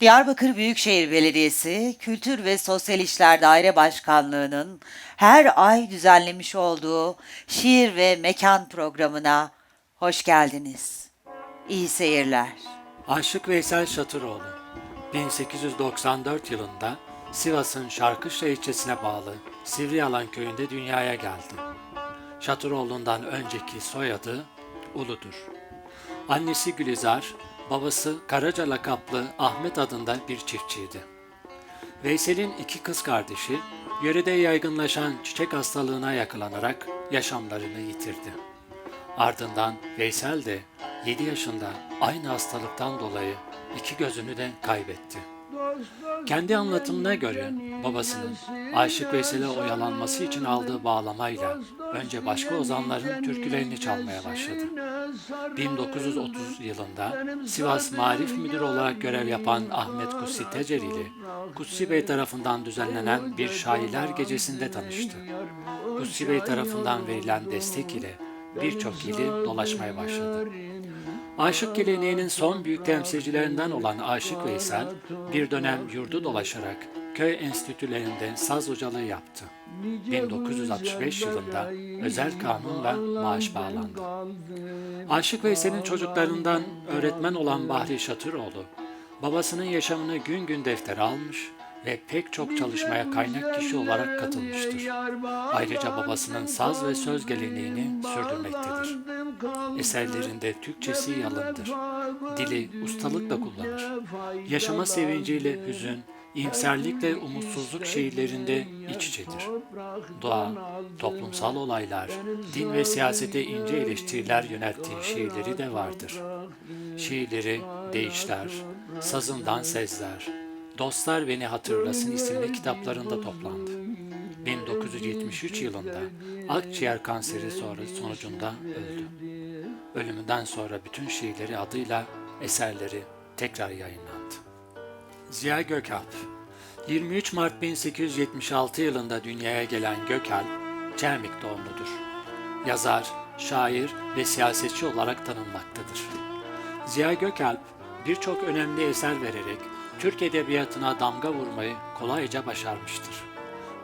Diyarbakır Büyükşehir Belediyesi Kültür ve Sosyal İşler Daire Başkanlığı'nın her ay düzenlemiş olduğu şiir ve mekan programına hoş geldiniz. İyi seyirler. Aşık Veysel Şatıroğlu 1894 yılında Sivas'ın Şarkışla ilçesine bağlı Sivriyalan köyünde dünyaya geldi. Şatıroğlu'ndan önceki soyadı Uludur. Annesi Gülizar, babası Karaca lakaplı Ahmet adında bir çiftçiydi. Veysel'in iki kız kardeşi yörede yaygınlaşan çiçek hastalığına yakalanarak yaşamlarını yitirdi. Ardından Veysel de 7 yaşında aynı hastalıktan dolayı iki gözünü de kaybetti. Kendi anlatımına göre babasının Aşık Veysel'e oyalanması için aldığı bağlamayla önce başka ozanların türkülerini çalmaya başladı. 1930 yılında Sivas Marif Müdürü olarak görev yapan Ahmet Kutsi Tecerili, Kutsi Bey tarafından düzenlenen bir şairler gecesinde tanıştı. Kutsi Bey tarafından verilen destek ile birçok ili dolaşmaya başladı. Aşık geleneğinin son büyük temsilcilerinden olan Aşık Veysel, bir dönem yurdu dolaşarak köy enstitülerinde saz hocalığı yaptı. 1965 yılında özel kanunla maaş bağlandı. Aşık Veysel'in çocuklarından öğretmen olan Bahri Şatıroğlu, babasının yaşamını gün gün deftere almış ve pek çok çalışmaya kaynak kişi olarak katılmıştır. Ayrıca babasının saz ve söz geleneğini sürdürmektedir. Eserlerinde Türkçesi yalındır. Dili ustalıkla kullanır. Yaşama sevinciyle hüzün, iyimserlikle umutsuzluk şiirlerinde iç içedir. Doğa, toplumsal olaylar, din ve siyasete ince eleştiriler yönelttiği şiirleri de vardır. Şiirleri Değişler, Sazından Sezler, Dostlar Beni Hatırlasın isimli kitaplarında toplandı. 1973 yılında akciğer kanseri sonra sonucunda öldü. Ölümünden sonra bütün şiirleri adıyla eserleri tekrar yayınlandı. Ziya Gökalp 23 Mart 1876 yılında dünyaya gelen Gökalp, Çermik doğumludur. Yazar, şair ve siyasetçi olarak tanınmaktadır. Ziya Gökalp birçok önemli eser vererek Türk edebiyatına damga vurmayı kolayca başarmıştır.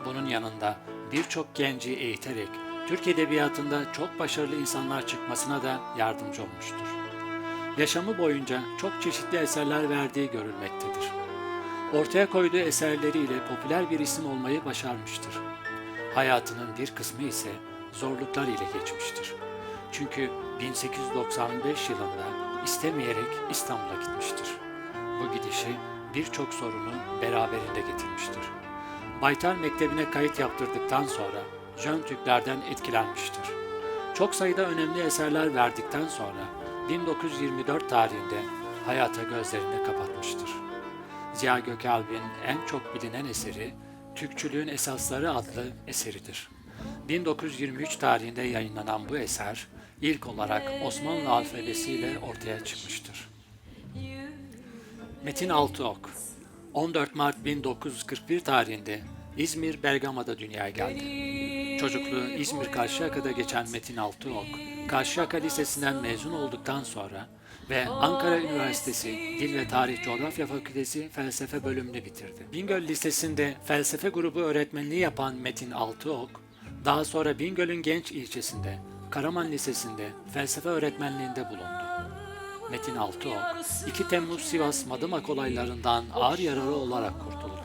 Bunun yanında birçok genci eğiterek Türk edebiyatında çok başarılı insanlar çıkmasına da yardımcı olmuştur. Yaşamı boyunca çok çeşitli eserler verdiği görülmektedir. Ortaya koyduğu eserleriyle popüler bir isim olmayı başarmıştır. Hayatının bir kısmı ise zorluklar ile geçmiştir. Çünkü 1895 yılında istemeyerek İstanbul'a gitmiştir. Bu gidişi birçok sorunu beraberinde getirmiştir. Baytar Mektebi'ne kayıt yaptırdıktan sonra Jön Türklerden etkilenmiştir. Çok sayıda önemli eserler verdikten sonra 1924 tarihinde hayata gözlerini kapatmıştır. Ziya Gökalp'in en çok bilinen eseri Türkçülüğün Esasları adlı eseridir. 1923 tarihinde yayınlanan bu eser ilk olarak Osmanlı alfabesiyle ortaya çıkmıştır. Metin Altıok 14 Mart 1941 tarihinde İzmir Bergama'da dünyaya geldi. Çocukluğu İzmir Karşıyaka'da geçen Metin Altıok, Karşıyaka Lisesi'nden mezun olduktan sonra ve Ankara Üniversitesi Dil ve Tarih Coğrafya Fakültesi Felsefe bölümünü bitirdi. Bingöl Lisesi'nde felsefe grubu öğretmenliği yapan Metin Altıok, daha sonra Bingöl'ün Genç ilçesinde Karaman Lisesi'nde felsefe öğretmenliğinde bulundu. Metin Altıok, 2 Temmuz Sivas Madımak olaylarından ağır yaralı olarak kurtuldu.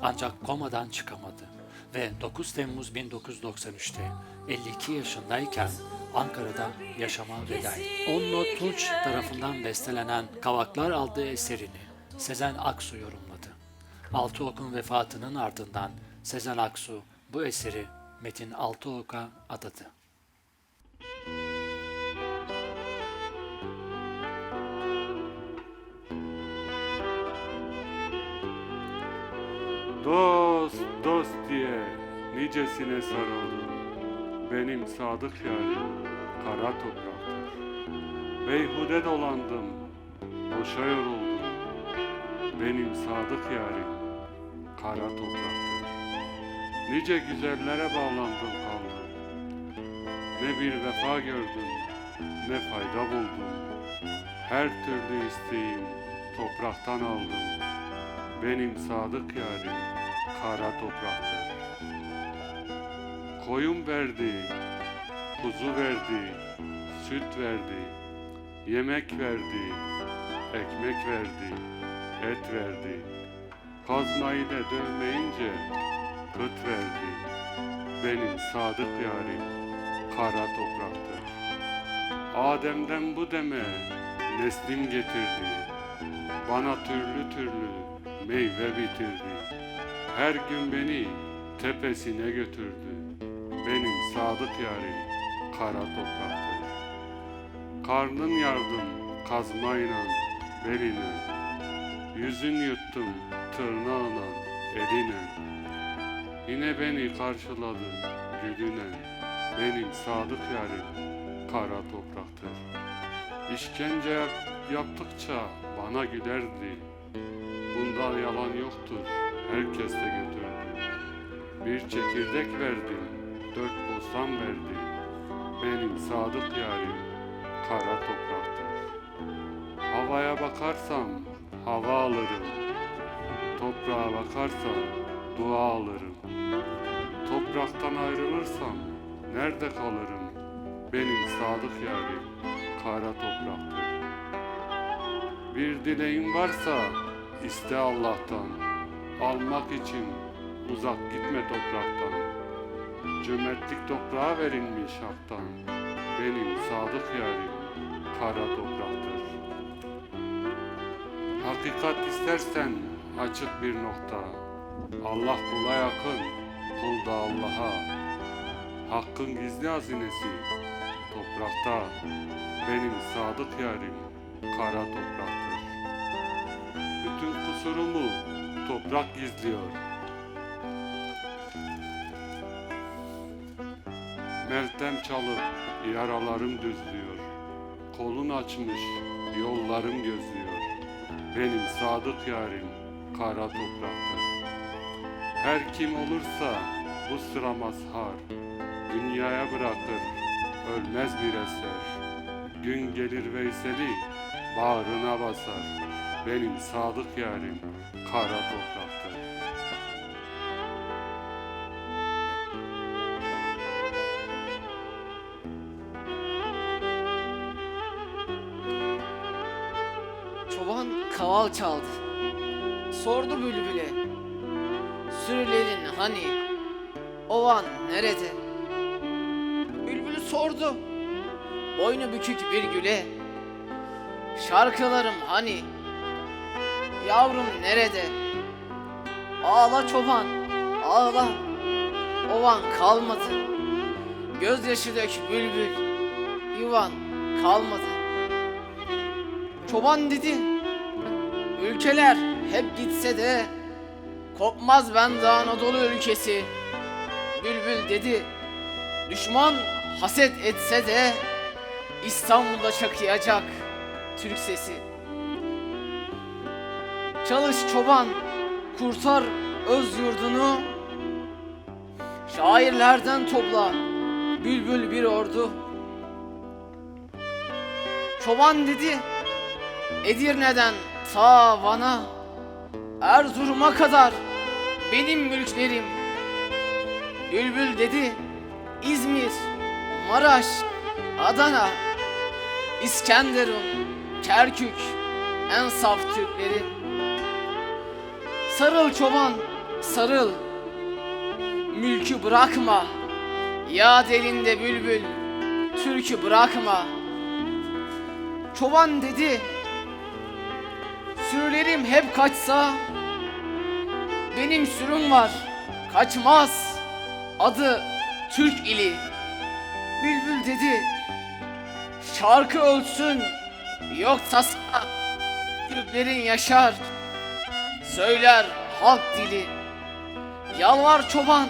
Ancak komadan çıkamadı ve 9 Temmuz 1993'te 52 yaşındayken Ankara'da yaşama veda etti. Onno Tunç tarafından bestelenen Kavaklar adlı eserini Sezen Aksu yorumladı. Altıok'un vefatının ardından Sezen Aksu bu eseri Metin Altıok'a adadı. Dost dost diye nicesine sarıldım. Benim sadık yarim kara topraktır. Beyhude dolandım, boşa yoruldum. Benim sadık yarim kara topraktır. Nice güzellere bağlandım kaldım. Ne bir vefa gördüm, ne fayda buldum. Her türlü isteğim topraktan aldım. benim sadık yarim kara topraktır. Koyun verdi, kuzu verdi, süt verdi, yemek verdi, ekmek verdi, et verdi. Kazmayı da dövmeyince kıt verdi. Benim sadık yarim kara topraktır. Adem'den bu deme neslim getirdi. Bana türlü türlü meyve bitirdi. Her gün beni tepesine götürdü. Benim sadık yarim kara topraktır. Karnın yardım kazmayla beline. Yüzün yuttum tırnağına eline. Yine beni karşıladı gülüne. Benim sadık yarim kara topraktır. İşkence yap- yaptıkça bana gülerdi. Bunda yalan yoktur, herkes de götürdü. Bir çekirdek verdim, dört bostan verdi. Benim sadık yarim kara topraktır. Havaya bakarsam hava alırım. Toprağa bakarsam dua alırım. Topraktan ayrılırsam nerede kalırım? Benim sadık yarim kara topraktır. Bir dileğin varsa iste Allah'tan. Almak için uzak gitme topraktan. Cömertlik toprağa verilmiş haktan. Benim sadık yarim kara topraktır. Hakikat istersen açık bir nokta. Allah kula yakın, kul da Allah'a. Hakkın gizli hazinesi toprakta. Benim sadık yarim kara topraktır. Kusurumu toprak gizliyor. Meltem çalıp yaralarım düzlüyor. Kolun açmış yollarım gözlüyor. Benim sadık yarim kara topraktır. Her kim olursa bu sıra mazhar. Dünyaya bırakır ölmez bir eser. Gün gelir Veysel'i bağrına basar. Benim sadık yarim kara topraktır. Çoban kaval çaldı. Sordu bülbüle. Sürülerin hani? Ovan nerede? Bülbül sordu. Boynu bükük bir güle. Şarkılarım hani? Yavrum nerede? Ağla çoban, ağla. Ovan kalmadı. Gözyaşı dök bülbül. Yuvan kalmadı. Çoban dedi Ülkeler hep gitse de Kopmaz bende Anadolu ülkesi Bülbül dedi Düşman haset etse de İstanbul'da çakıyacak Türk sesi Çalış çoban Kurtar öz yurdunu. Şairlerden topla Bülbül bir ordu. Çoban dedi Edirne'den ta Van'a. Erzurum'a kadar benim mülklerim. Bülbül dedi İzmir, Maraş, Adana İskenderun, Kerkük en saf Türkleri Sarıl çoban, sarıl. Mülkü bırakma. Ya delinde bülbül Türkü bırakma. Çoban dedi Sürülerim hep kaçsa Benim sürüm var. Kaçmaz. Adı Türk ili. Bülbül dedi Şarkı ölsün Yok tasa Türklerin yaşar Söyler halk dili. Yalvar çoban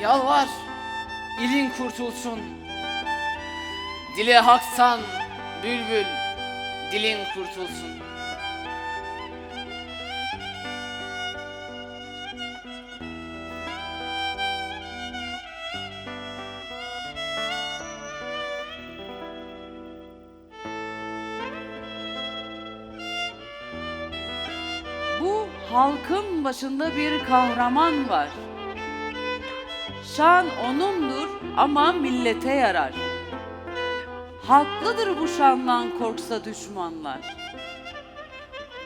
Yalvar ilin kurtulsun. Dile haksan Bülbül Dilin kurtulsun Bu Halkın başında bir kahraman var. Şan onundur ama millete yarar. Haklıdır bu şandan korksa düşmanlar.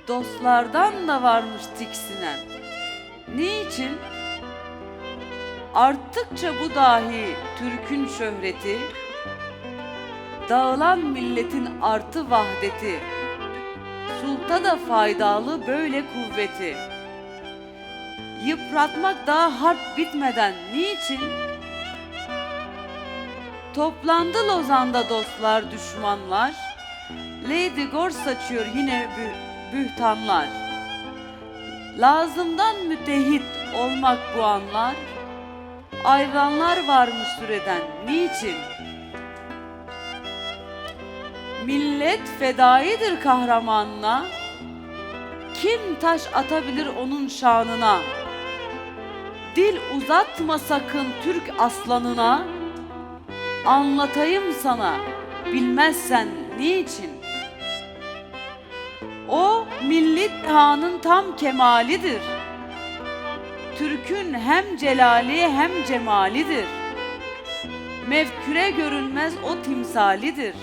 Dostlardan da varmış tiksinen. Niçin? Arttıkça bu dahi Türk'ün şöhreti, dağılan milletin artı vahdeti, sulta da faydalı böyle kuvveti. Yıpratmak daha harp bitmeden niçin? Toplandı Lozan'da dostlar düşmanlar, Lady Gor saçıyor yine bü- bühtanlar. Lazımdan mütehit olmak bu anlar, ayranlar varmış süreden niçin? Millet fedaidir kahramanına, kim taş atabilir onun şanına? Dil uzatma sakın Türk aslanına, anlatayım sana bilmezsen niçin? O milli tanın tam kemalidir. Türk'ün hem celali hem cemalidir. Mevküre görünmez o timsalidir.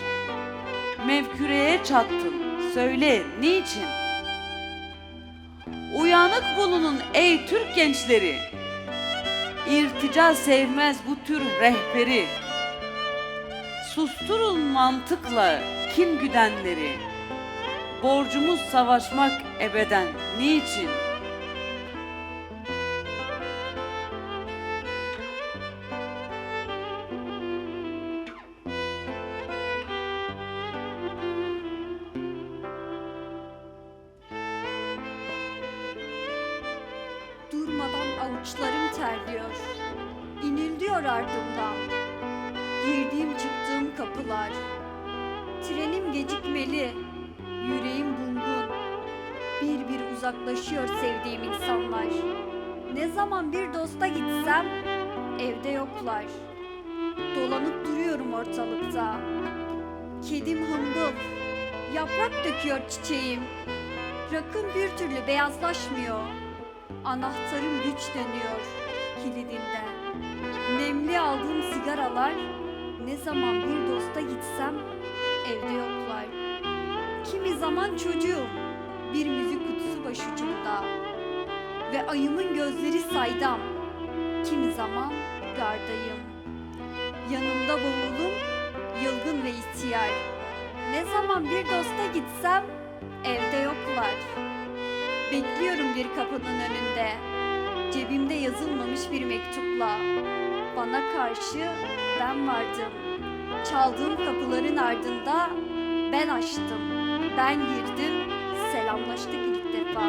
Mevküreye çattın, söyle niçin? Uyanık bulunun ey Türk gençleri. İrtica sevmez bu tür rehberi. Susturun mantıkla kin güdenleri. Borcumuz savaşmak ebeden niçin? Terliyor. İnildiyor ardımdan. Girdiğim çıktığım kapılar. Trenim gecikmeli. Yüreğim bungun. Bir bir uzaklaşıyor sevdiğim insanlar. Ne zaman bir dosta gitsem evde yoklar. Dolanıp duruyorum ortalıkta. Kedim hımbıl. Yaprak döküyor çiçeğim. Rakım bir türlü beyazlaşmıyor. Anahtarım güç dönüyor kilidinde. Nemli aldığım sigaralar ne zaman bir dosta gitsem evde yoklar. Kimi zaman çocuğum bir müzik kutusu başucumda ve ayımın gözleri saydam. Kimi zaman gardayım. Yanımda bavulum yılgın ve ihtiyar. Ne zaman bir dosta gitsem evde yoklar. Bekliyorum bir kapının önünde. Cebimde yazılmamış bir mektupla. Bana karşı ben vardım. Çaldığım kapıların ardında ben açtım. Ben girdim. Selamlaştık ilk defa.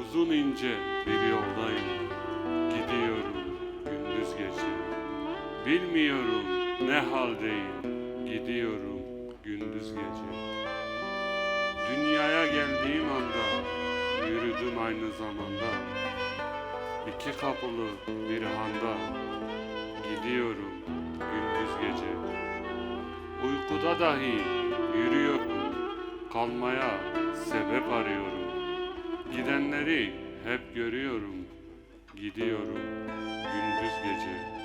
Uzun ince bir yoldayım. Gidiyorum gündüz gece. Bilmiyorum ne haldeyim. Gidiyorum gündüz gece. Dünyaya geldiğim anda yürüdüm aynı zamanda. İki kapılı bir handa gidiyorum gündüz gece. Uykuda dahi yürüyorum. Kalmaya sebep arıyorum. Gidenleri hep görüyorum. Gidiyorum gündüz gece.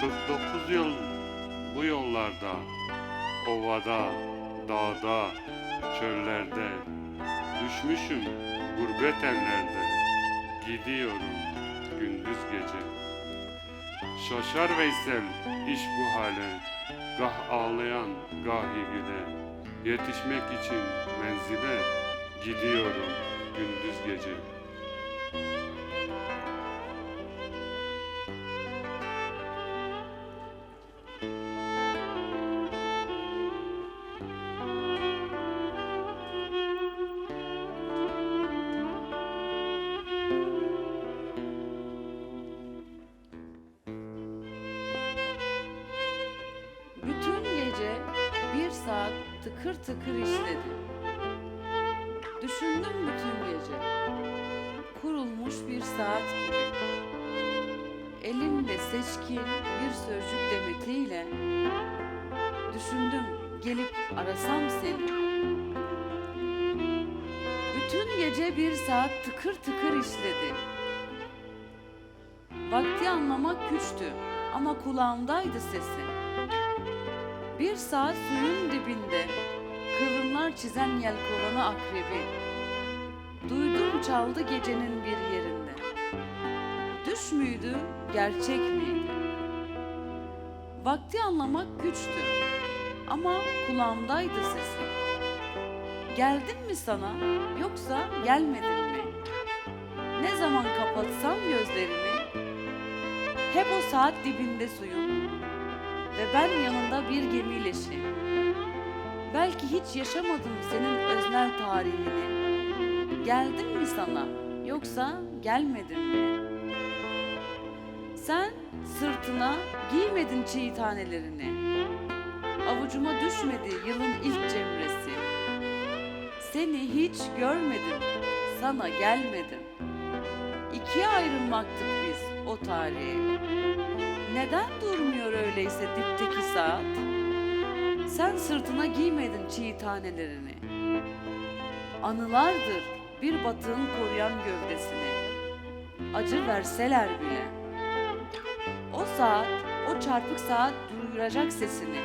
49 yıl bu yollarda, ovada, dağda, çöllerde düşmüşüm gurbet ellerde. Gidiyorum gündüz gece. Şaşar Veysel iş bu hale. Gah ağlayan, gahi güle. Yetişmek için menzile gidiyorum gündüz gece. Tıkır tıkır işledi. Düşündüm bütün gece. Kurulmuş bir saat gibi. Elimde seçkin bir sözcük demetiyle Düşündüm gelip arasam seni. Bütün gece bir saat tıkır tıkır işledi. Vakti anlamak güçtü ama kulağımdaydı sesi. Bir saat suyun dibinde kıvrımlar çizen yelkovanı akrebi. Duydum çaldı gecenin bir yerinde. Düş müydü, gerçek miydi? Vakti anlamak güçtü ama kulağımdaydı sesi. Geldim mi sana yoksa gelmedin mi? Ne zaman kapatsam gözlerimi hep o saat dibinde suyun ve ben yanında bir gemi leşi. Belki hiç yaşamadım senin öznel tarihini. Geldim mi sana yoksa gelmedin mi? Sen sırtına giymedin çiğ tanelerini. Avucuma düşmedi yılın ilk cemresi. Seni hiç görmedim, sana gelmedim. İkiye ayrılmaktık biz o tarihe. Neden durmuyor öyleyse dipteki saat? Sen sırtına giymedin çiğ tanelerini. Anılardır bir batığın koruyan gövdesini. Acı verseler bile. O saat, o çarpık saat duyuracak sesini.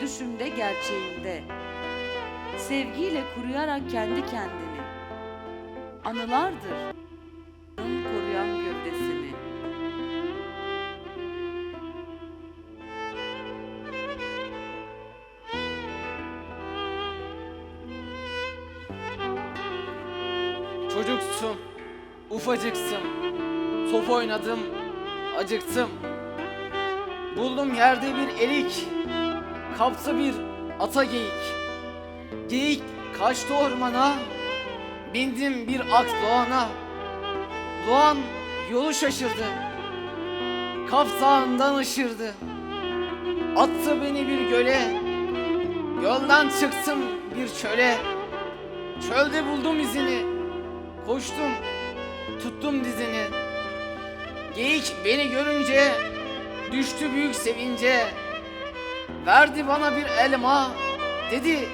Düşümde gerçeğinde. Sevgiyle kuruyarak kendi kendini. Anılardır ufacıksın. Top oynadım, acıktım. Buldum yerde bir elik, kaptı bir ata geyik. Geyik kaçtı ormana, bindim bir ak doğana. Doğan yolu şaşırdı, kapsağından ışırdı. Attı beni bir göle, gölden çıktım bir çöle. Çölde buldum izini, koştum, tuttum dizini. Geyik beni görünce düştü büyük sevince. Verdi bana bir elma, dedi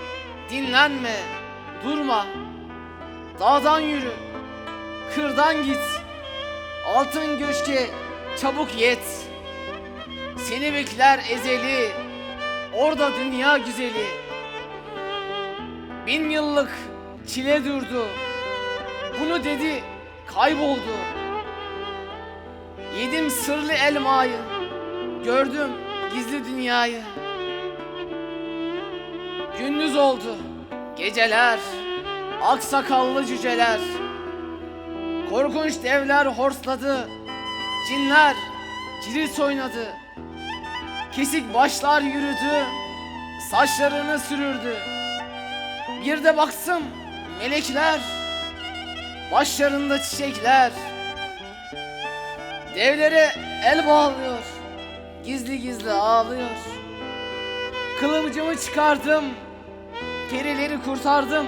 dinlenme, durma. Dağdan yürü, kırdan git. Altın göçke çabuk yet. Seni bekler ezeli, orada dünya güzeli. Bin yıllık çile durdu. Bunu dedi, kayboldu. Yedim sırlı elmayı, gördüm gizli dünyayı. Gündüz oldu, geceler, aksakallı cüceler. Korkunç devler horsladı, cinler cirit oynadı. Kesik başlar yürüdü, saçlarını sürürdü. Bir de baktım melekler, başlarında çiçekler. Devlere el bağlıyor, gizli gizli ağlıyor. Kılıcımı çıkardım, perileri kurtardım.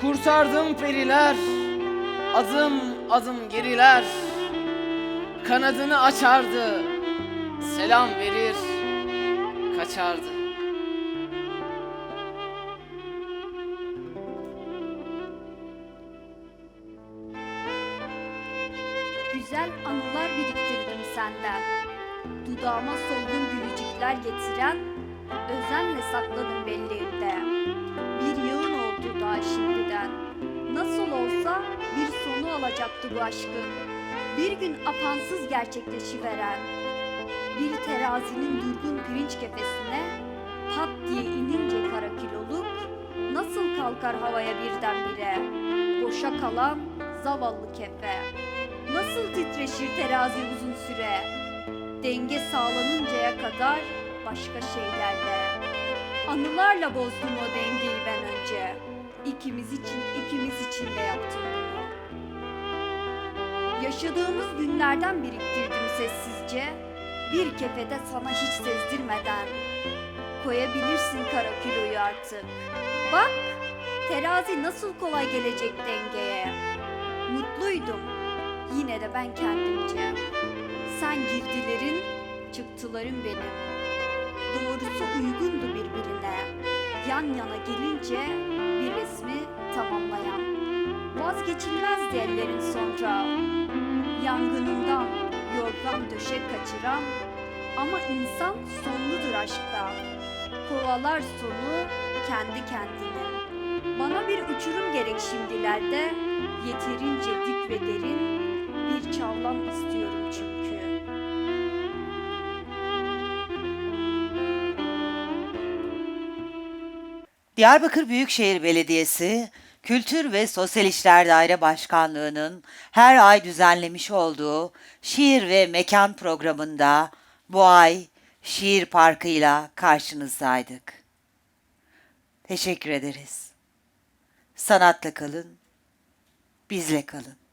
Kurtardım periler, adım adım geriler. Kanadını açardı, selam verir, kaçardı. Dudağıma solgun gülücükler getiren, özenle sakladım belleğimde. Bir yığın oldu daha şimdiden. Nasıl olsa bir sonu alacaktı bu aşkın. Bir gün apansız gerçekleşiveren. Bir terazinin durgun pirinç kefesine pat diye inince kara kiloluk nasıl kalkar havaya birdenbire? Boşa kalan zavallı kefe. Nasıl titreşir terazi uzun süre? Denge sağlanıncaya kadar başka şeylerle. Anılarla bozdum o dengeyi ben önce. İkimiz için, ikimiz için de yaptım bunu. Yaşadığımız günlerden biriktirdim sessizce. Bir kefede sana hiç sezdirmeden. Koyabilirsin kara kiloyu artık. Bak, terazi nasıl kolay gelecek dengeye. Mutluydum. Yine de ben kendimce. Sen girdilerin, çıktıların benim. Doğrusu uygundu birbirine. Yan yana gelince bir resmi tamamlayan. Vazgeçilmezdi ellerin sonra. Yangınından yorgan döşek kaçıran ama insan sonludur aşkta. Kovalar sonu kendi kendine. Bana bir uçurum gerek şimdilerde. Yeterince dik ve derin bir çavlan istiyorum Diyarbakır Büyükşehir Belediyesi Kültür ve Sosyal İşler Daire Başkanlığı'nın her ay düzenlemiş olduğu şiir ve mekan programında bu ay Şiir Parkı'yla karşınızdaydık. Teşekkür ederiz. Sanatla kalın, bizle kalın.